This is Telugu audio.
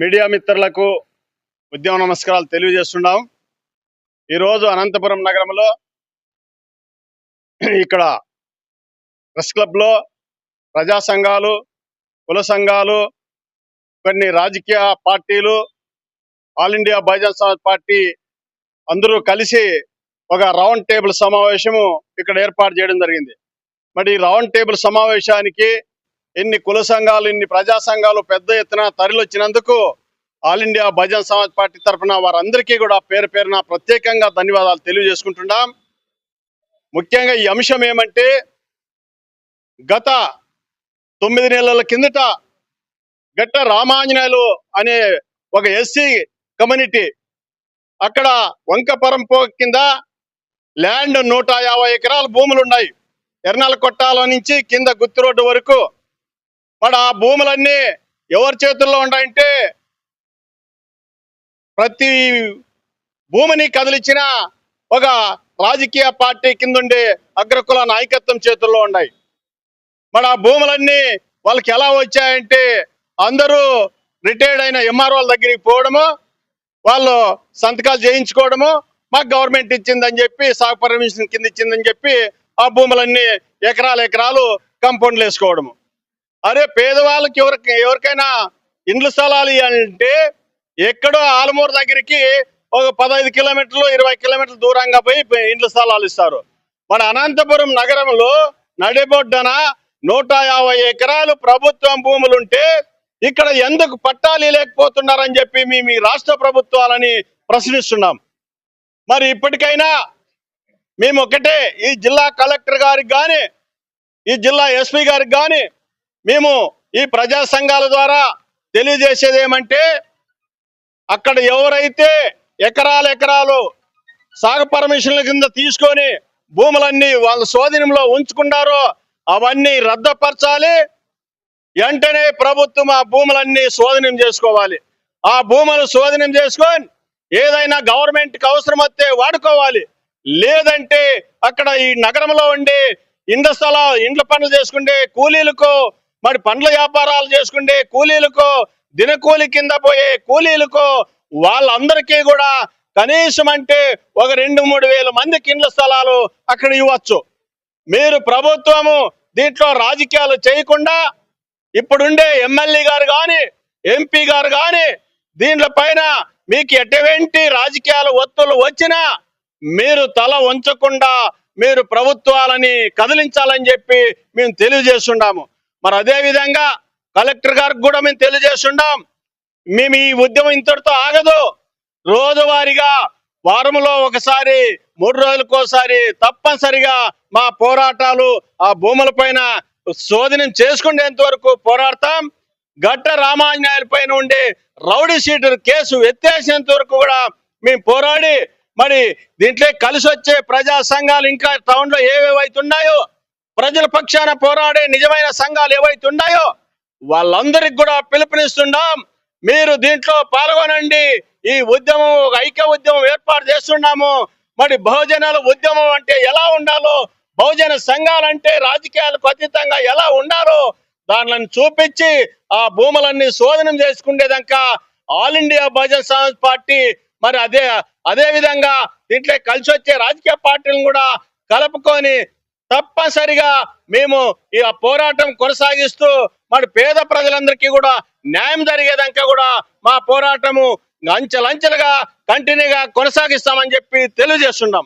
మీడియా మిత్రులకు ఉద్యమ నమస్కారాలు తెలియజేస్తున్నాం. ఈరోజు అనంతపురం నగరంలో ఇక్కడ ప్రెస్ క్లబ్లో ప్రజా సంఘాలు కుల సంఘాలు కొన్ని రాజకీయ పార్టీలు all India Bahujan Samaj party అందరూ కలిసి ఒక రౌండ్ టేబుల్ సమావేశము ఇక్కడ ఏర్పాటు చేయడం జరిగింది. మరి ఈ రౌండ్ టేబుల్ సమావేశానికి ఎన్ని కుల సంఘాలు ఇన్ని ప్రజా సంఘాలు పెద్ద ఎత్తున తరలివచ్చినందుకు all India Bahujan Samaj party తరఫున వారందరికీ కూడా పేరు పేరున ప్రత్యేకంగా ధన్యవాదాలు తెలియజేసుకుంటున్నాం. ముఖ్యంగా ఈ అంశం ఏమంటే గత తొమ్మిది నెలల కిందట గట్ట రామాంజనేయులు అనే ఒక ఎస్సీ కమ్యూనిటీ అక్కడ వంకపరం పో కింద ల్యాండ్ నూట యాభై ఎకరాల భూములు ఉన్నాయి ఎర్నాల కొట్టాల నుంచి కింద గుత్తి రోడ్డు వరకు మరి ఆ భూములన్నీ ఎవరి చేతుల్లో ఉన్నాయంటే ప్రతి భూమిని కదిలించిన ఒక రాజకీయ పార్టీ కిందుండే అగ్రకుల నాయకత్వం చేతుల్లో ఉన్నాయి. మరి ఆ భూములన్నీ వాళ్ళకి ఎలా వచ్చాయంటే అందరూ రిటైర్డ్ అయిన ఎంఆర్ఓల దగ్గరికి పోవడము వాళ్ళు సంతకాలు చేయించుకోవడము మాకు గవర్నమెంట్ ఇచ్చిందని చెప్పి సాగు పర్మిషన్ కింద ఇచ్చిందని చెప్పి ఆ భూములన్నీ ఎకరాలు ఎకరాలు కంపౌండ్లు వేసుకోవడము. అరే పేదవాళ్ళకి ఎవరికి ఎవరికైనా ఇండ్ల స్థలాలు అంటే ఎక్కడో ఆలమూరు దగ్గరికి ఒక పదహైదు కిలోమీటర్లు ఇరవై కిలోమీటర్ల దూరంగా పోయి ఇండ్ల స్థలాలు ఇస్తారు. మన అనంతపురం నగరంలో నడిబొడ్డన నూట యాభై ఎకరాలు ప్రభుత్వం భూములుంటే ఇక్కడ ఎందుకు పట్టాలు లేకపోతున్నారని చెప్పి మీ మీ రాష్ట్ర ప్రభుత్వాలని ప్రశ్నిస్తున్నాం. మరి ఇప్పటికైనా మేము ఒకటే ఈ జిల్లా కలెక్టర్ గారికి కానీ ఈ జిల్లా ఎస్పీ గారికి కానీ మేము ఈ ప్రజా సంఘాల ద్వారా తెలియజేసేది ఏమంటే అక్కడ ఎవరైతే ఎకరాలు ఎకరాలు సాగు పర్మిషన్ల కింద తీసుకొని భూములన్నీ వాళ్ళ స్వాధీనంలో ఉంచుకున్నారో అవన్నీ రద్దపరచాలి. వెంటనే ప్రభుత్వం ఆ భూములన్నీ స్వాధీనం చేసుకోవాలి. ఆ భూములు స్వాధీనం చేసుకొని ఏదైనా గవర్నమెంట్కి అవసరం వస్తే వాడుకోవాలి. లేదంటే అక్కడ ఈ నగరంలో ఉండే ఇండ్ల స్థల ఇండ్ల పనులు చేసుకుంటే కూలీలకు మరి పండ్ల వ్యాపారాలు చేసుకుంటే కూలీలకు దినకూలి కింద పోయే కూలీలకు వాళ్ళందరికీ కూడా కనీసం అంటే ఒక రెండు మూడు వేల మంది కిండ్ల స్థలాలు అక్కడ ఇవ్వచ్చు. మీరు ప్రభుత్వము దీంట్లో రాజకీయాలు చేయకుండా ఇప్పుడుండే ఎమ్మెల్యే గారు కానీ ఎంపీ గారు కానీ దీంట్లో పైన మీకు ఎటువంటి రాజకీయాల ఒత్తులు వచ్చినా మీరు తల ఉంచకుండా మీరు ప్రభుత్వాలని కదిలించాలని చెప్పి మేము తెలియజేస్తున్నాము. మరి అదేవిధంగా కలెక్టర్ గారికి కూడా మేము తెలియజేస్తున్నాం మేము ఈ ఉద్యమం ఇంతటితో ఆగదు. రోజువారీగా వారంలో ఒకసారి మూడు రోజులకోసారి తప్పనిసరిగా మా పోరాటాలు ఆ భూముల పైన శోధనం చేసుకునేంత వరకు పోరాడతాం. గట్ట రామాంజనాయుల పైన ఉండే రౌడీ షీటర్ కేసు ఎత్తేసేంత వరకు కూడా మేము పోరాడి మరి దీంట్లో కలిసి వచ్చే ప్రజా సంఘాలు ఇంకా టౌన్లో ఏవేవైతున్నాయో ప్రజల పక్షాన పోరాడే నిజమైన సంఘాలు ఏవైతే ఉన్నాయో వాళ్ళందరికి కూడా పిలుపునిస్తున్నాం మీరు దీంట్లో పాల్గొనండి. ఈ ఉద్యమం ఒక ఐక్య ఉద్యమం ఏర్పాటు చేస్తున్నాము. మరి బహుజనాల ఉద్యమం అంటే ఎలా ఉండాలో బహుజన సంఘాలంటే రాజకీయాలకు అతీతంగా ఎలా ఉండాలో దానిని చూపించి ఆ భూములన్నీ శోధనం చేసుకునేదాకా all India Bahujan Samaj party మరి అదే అదే విధంగా దీంట్లో కలిసి వచ్చే రాజకీయ పార్టీలను కూడా కలుపుకొని తప్పనిసరిగా మేము ఈ పోరాటం కొనసాగిస్తూ మరి పేద ప్రజలందరికీ కూడా న్యాయం జరిగేదాకా కూడా మా పోరాటము అంచెలంచెలుగా కంటిన్యూగా కొనసాగిస్తామని చెప్పి తెలియజేస్తున్నాం.